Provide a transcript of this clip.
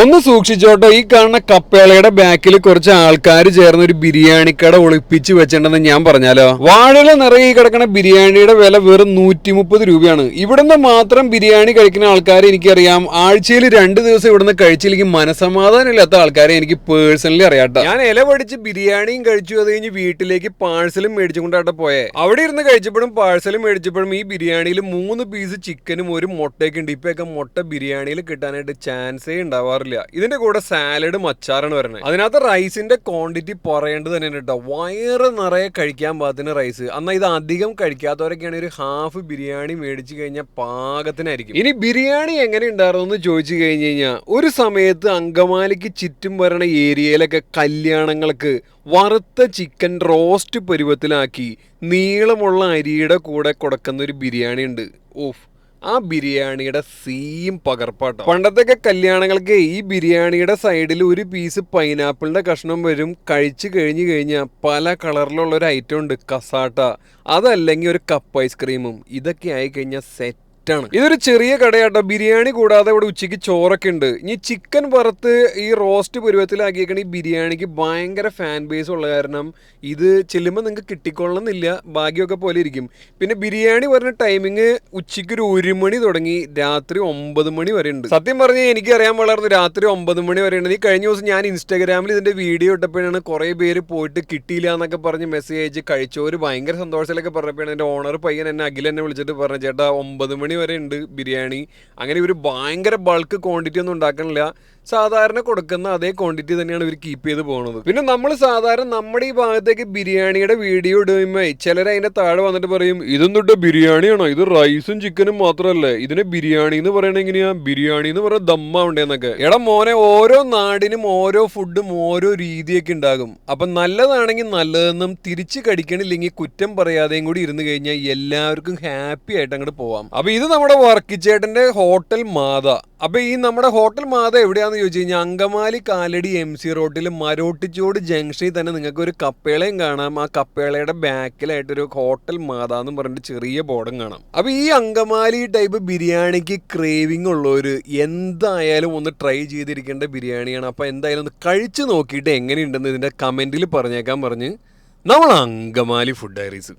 ഒന്ന് സൂക്ഷിച്ചോട്ടോ ഈ കാണുന്ന കപ്പേളയുടെ ബാക്കിൽ കുറച്ച് ആൾക്കാർ ചേർന്ന് ഒരു ബിരിയാണി കട ഒളിപ്പിച്ച് വെച്ചിട്ടുണ്ടെന്ന് ഞാൻ പറഞ്ഞാലോ? വാഴല നിറയെ കിടക്കുന്ന ബിരിയാണിയുടെ വില വെറും നൂറ്റി മുപ്പത് രൂപയാണ്. ഇവിടുന്ന് മാത്രം ബിരിയാണി കഴിക്കുന്ന ആൾക്കാരെ എനിക്കറിയാം. ആഴ്ചയിൽ രണ്ട് ദിവസം ഇവിടുന്ന് കഴിച്ചില്ലെങ്കിൽ മനസമാധാനം ഇല്ലാത്ത ആൾക്കാരെ എനിക്ക് പേഴ്സണലി അറിയാട്ടോ. ഞാൻ ഇല പഠിച്ച് ബിരിയാണിയും കഴിച്ചു. അത് കഴിഞ്ഞ് വീട്ടിലേക്ക് പാഴ്സലും മേടിച്ചുകൊണ്ടാട്ടെ പോയെ. അവിടെ ഇരുന്ന് കഴിച്ചപ്പോഴും പാഴ്സലും മേടിച്ചപ്പോഴും ഈ ബിരിയാണിയിൽ മൂന്ന് പീസ് ചിക്കനും ഒരു മുട്ടയൊക്കെ ഉണ്ട്. ഇപ്പൊക്കെ മുട്ട ബിരിയാണിയിൽ കിട്ടാനായിട്ട് ചാൻസേ ഉണ്ടാവാറില്ല ഇതിന്റെ കൂടെ സാലഡും അച്ചാറാണ് വരുന്നത് അതിനകത്ത് റൈസിന്റെ ക്വാണ്ടിറ്റി പറയേണ്ടത് തന്നെ കേട്ടോ വയറ് നിറയെ കഴിക്കാൻ പാകത്തിന് റൈസ് എന്നാൽ ഇത് അധികം കഴിക്കാത്തവരൊക്കെയാണ് ഒരു ഹാഫ് ബിരിയാണി മേടിച്ചു കഴിഞ്ഞാൽ പാകത്തിനായിരിക്കും. ഇനി ബിരിയാണി എങ്ങനെ ഉണ്ടായിരുന്നു എന്ന് ചോദിച്ചു കഴിഞ്ഞു കഴിഞ്ഞാൽ ഒരു സമയത്ത് അങ്കമാലിക്ക് ചുറ്റും വരണ ഏരിയയിലൊക്കെ കല്യാണങ്ങൾക്ക് വറുത്ത ചിക്കൻ റോസ്റ്റ് പരുവത്തിലാക്കി നീളമുള്ള അരിയുടെ കൂടെ കൊടുക്കുന്ന ഒരു ബിരിയാണി ഉണ്ട് ഓഫ് ആ ബിരിയാണിയുടെ സീം പകർപ്പാട്ടോ. പണ്ടത്തെയൊക്കെ കല്യാണങ്ങൾക്ക് ഈ ബിരിയാണിയുടെ സൈഡിൽ ഒരു പീസ് പൈനാപ്പിളിന്റെ കഷ്ണം വരും കഴിച്ചു കഴിഞ്ഞു കഴിഞ്ഞാൽ പല കളറിലുള്ള ഒരു ഐറ്റം ഉണ്ട് കസാട്ട. അതല്ലെങ്കിൽ ഒരു കപ്പ് ഐസ്ക്രീമും ഇതൊക്കെ ആയി കഴിഞ്ഞാൽ സെറ്റ് ആണ് ഇതൊരു ചെറിയ കടയാട്ടോ. ബിരിയാണി കൂടാതെ ഇവിടെ ഉച്ചയ്ക്ക് ചോറൊക്കെ ഉണ്ട്. ഇനി ചിക്കൻ വറുത്ത് ഈ റോസ്റ്റ് പരുവത്തിലാക്കിയേക്കണ ഈ ബിരിയാണിക്ക് ഭയങ്കര ഫാൻ ബേസ് ഉള്ള കാരണം ഇത് ചെല്ലുമ്പോൾ നിങ്ങൾക്ക് കിട്ടിക്കൊള്ളണമെന്നില്ല ഭാഗ്യമൊക്കെ പോലെ ഇരിക്കും. പിന്നെ ബിരിയാണി പറഞ്ഞ ടൈമിങ് ഉച്ചയ്ക്ക് ഒരു ഒരു മണി തുടങ്ങി രാത്രി ഒമ്പത് മണി വരെ ഉണ്ട്. സത്യം പറഞ്ഞാൽ എനിക്ക് അറിയാൻ വളർന്നു രാത്രി ഒമ്പത് മണി വരെ ഉണ്ട്. ഈ കഴിഞ്ഞ ദിവസം ഞാൻ ഇൻസ്റ്റാഗ്രാമിൽ ഇതിന്റെ വീഡിയോ ഇട്ടപ്പോഴാണ് കുറേ പേര് പോയിട്ട് കിട്ടിയില്ല എന്നൊക്കെ പറഞ്ഞ് മെസ്സേജ് അയച്ച് കഴിച്ചവർ ഭയങ്കര സന്തോഷത്തിലൊക്കെ പറഞ്ഞപ്പോഴാണ് എന്റെ ഓണർ പയ്യൻ എന്നെ അഖിൽ എന്നെ വിളിച്ചിട്ട് പറഞ്ഞു ചേട്ടാ ഒമ്പത് മണി വരെ ഉണ്ട് ബിരിയാണി. അങ്ങനെ ഇവർ ഭയങ്കര ബൾക്ക് ക്വാണ്ടിറ്റി ഒന്നും ഉണ്ടാക്കണില്ല. സാധാരണ കൊടുക്കുന്ന അതേ ക്വാണ്ടിറ്റി തന്നെയാണ് ഇവർ കീപ്പ് ചെയ്ത് പോകുന്നത് പിന്നെ നമ്മൾ സാധാരണ നമ്മുടെ ഈ ഭാഗത്തേക്ക് ബിരിയാണിയുടെ വീഡിയോ ഇടുമ്പോൾ ചിലർ അതിന്റെ താഴെ വന്നിട്ട് പറയും ഇതൊന്നും ഇട്ട ബിരിയാണിയാണോ? ഇത് റൈസും ചിക്കനും മാത്രമല്ലേ ഇതിന് ബിരിയാണി എന്ന് പറയണ എങ്ങനെയാ? ബിരിയാണി എന്ന് പറയുന്ന ദമ്മ ഉണ്ടെന്നൊക്കെ എടാ മോനെ ഓരോ നാടിനും ഓരോ ഫുഡും ഓരോ രീതിയൊക്കെ ഉണ്ടാകും. അപ്പം നല്ലതാണെങ്കിൽ നല്ലതെന്നും തിരിച്ച് കടിക്കണില്ലെങ്കിൽ കുറ്റം പറയാതെയും കൂടി ഇരുന്ന് കഴിഞ്ഞാൽ എല്ലാവർക്കും ഹാപ്പി ആയിട്ട് അങ്ങോട്ട് പോവാം. അപ്പൊ ഇത് നമ്മുടെ വർക്കിച്ചേട്ടന്റെ ഹോട്ടൽ മാത. അപ്പൊ ഈ നമ്മുടെ ഹോട്ടൽ മാത എവിടെയാന്ന് ചോദിച്ചു കഴിഞ്ഞാൽ അങ്കമാലി കാലടി എം സി റോഡിൽ മരോട്ടിച്ചോട് ജംഗ്ഷനിൽ തന്നെ നിങ്ങൾക്ക് ഒരു കപ്പേളയും കാണാം. ആ കപ്പേളയുടെ ബാക്കിലായിട്ട് ഒരു ഹോട്ടൽ മാതാ എന്ന് പറഞ്ഞിട്ട് ചെറിയ ബോർഡും കാണാം. അപ്പൊ ഈ അങ്കമാലി ടൈപ്പ് ബിരിയാണിക്ക് ക്രേവിംഗ് ഉള്ളവര് എന്തായാലും ഒന്ന് ട്രൈ ചെയ്തിരിക്കേണ്ട ബിരിയാണിയാണ്. അപ്പൊ എന്തായാലും ഒന്ന് കഴിച്ചു നോക്കിയിട്ട് എങ്ങനെയുണ്ടെന്ന് ഇതിന്റെ കമന്റിൽ പറഞ്ഞേക്കാൻ പറഞ്ഞ് നമ്മൾ അങ്കമാലി ഫുഡ് ഡയറീസ്